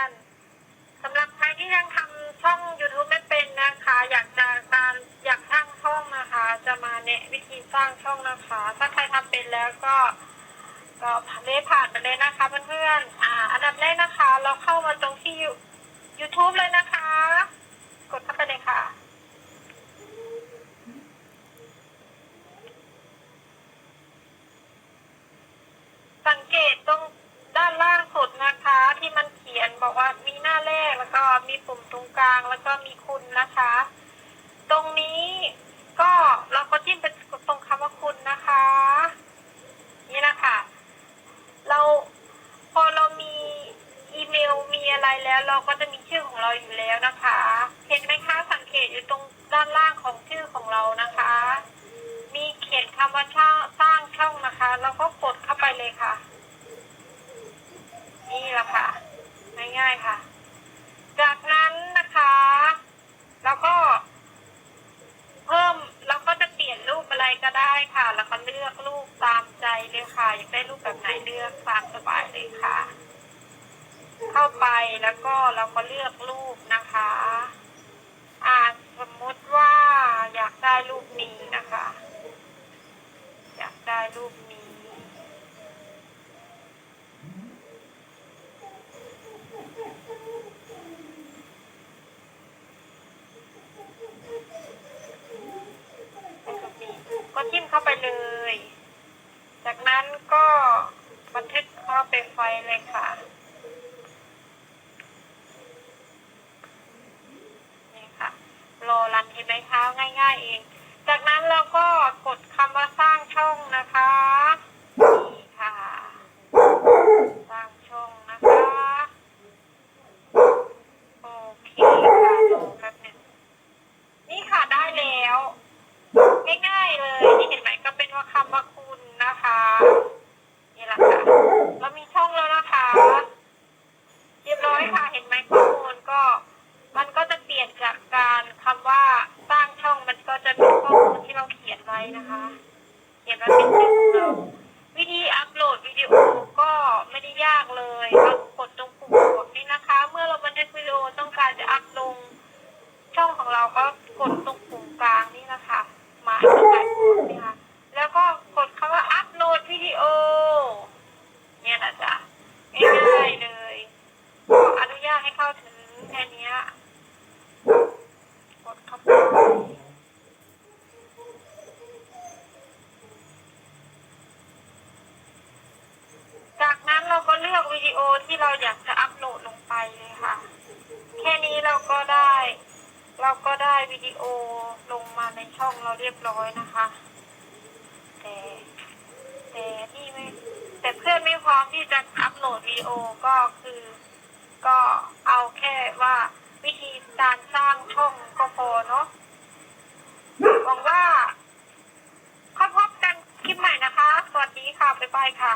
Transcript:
อนสำหรับใครที่ยังทำช่อง YouTube ไม่เป็นนะคะ อยากจะการอยากสร้างช่องนะคะ จะมาแนะวิธีสร้างช่องนะคะ ถ้าใครทำเป็นแล้วก็ ก็ผ่านเลยผ่านไปเลยนะคะเพื่อนๆอ่า อันดับแรกนะคะ เราเข้ามาตรงที่ YouTube เลยนะคะ กดเข้าไปเลยค่ะสังเกตตรงด้านล่างสุดนะคะ ที่มันเขียน บอกว่ามีหน้าแรกแล้วก็มีปุ่มตรงกลางแล้วก็มีคุณนะคะ ตรงนี้ก็เราก็จิ้มไปตรงคำว่าคุณนะคะ นี่นะคะ เราพอเรามีอีเมลมีอะไรแล้ว เราก็จะมีชื่อของเราอยู่แล้วนะคะเห็นไหมคะสังเกตอยู่ตรงด้านล่างของชื่อของเรานะคะ มีเขียนคำว่าช่างสร้างช่องนะคะ เราก็กดเข้าไปเลยค่ะ นี่แหละค่ะ ง่ายๆค่ะ จากนั้นนะคะเราก็ เพิ่มเราก็จะเปลี่ยนรูปอะไรก็ได้ค่ะ แล้วก็เลือกรูปตามใจเลยค่ะ อยากได้รูปแบบไหนเลือกตามสบายเลยค่ะ เข้าไปแล้วก็เราก็เลือกรูปนะคะ อ่าสมมติว่าอยากได้รูปนี้นะคะ อยากได้รูปนี้ ก็จิ้ม เข้าไปเลย จากนั้นก็บันทึกเข้าไปไฟเลยค่ะ นี่ค่ะ รอรันเห็นไหมคะง่าย ๆ เอง จากนั้นเราก็กดคำว่าสร้างช่องนะคะ นี่ค่ะ สร้างช่องนะคะ โอเคค่ะรอแป๊บหนึงนี่ค่ะได้แล้ว ง่ายๆเลย นี่เห็นไหมก็เป็นว่าคำว่าคุณนะคะ นี่แหละค่ะ เรามีช่องแล้วนะคะ เรียบร้อยค่ะ เห็นไหมข้อมูลก็ มันก็จะเปลี่ยนจากการคำว่าสร้างช่องมันก็จะเป็นข้อมูลที่เราเขีย นไว้นะคะเขียนไว้เป็นชื่องเราวิธีอัพโหลดวิดีโอก็ไม่ได้ยากเลยเรากดตรงปุ่มกดนี้นะคะ เมื่อเราบันทึกวิดีโอต้องการจะอัพลง ช่องของเราก็กดตรงปุ่มกลางนี่นะคะหมายตรงไหนนี่ค่ะ แล้วก็กดคำว่าอัพโหลดวิดีโอ เนี่ยนะจ๊ะง่ายๆเลยขออนุญาตให้เข้าถึงแค่เนี้ยกดเข้าไปจากนั้นเราก็เลือกวิดีโอ ที่เราอยากจะอัพโหลดลงไปเลยค่ะ แค่นี้เราก็ได้ เราก็ได้วิดีโอลงมาในช่องเราเรียบร้อยนะคะ แต่แต่ที่ไม่แต่เพื่อนไม่พร้อมที่จะอัพโหลดวิดีโอก็คือ ก็เอาแค่ว่าวิธีการสร้างช่องก็พอเนาะหวังว่าค่อยพบกันคลิปใหม่นะคะ สวัสดีค่ะ บ๊ายบายค่ะ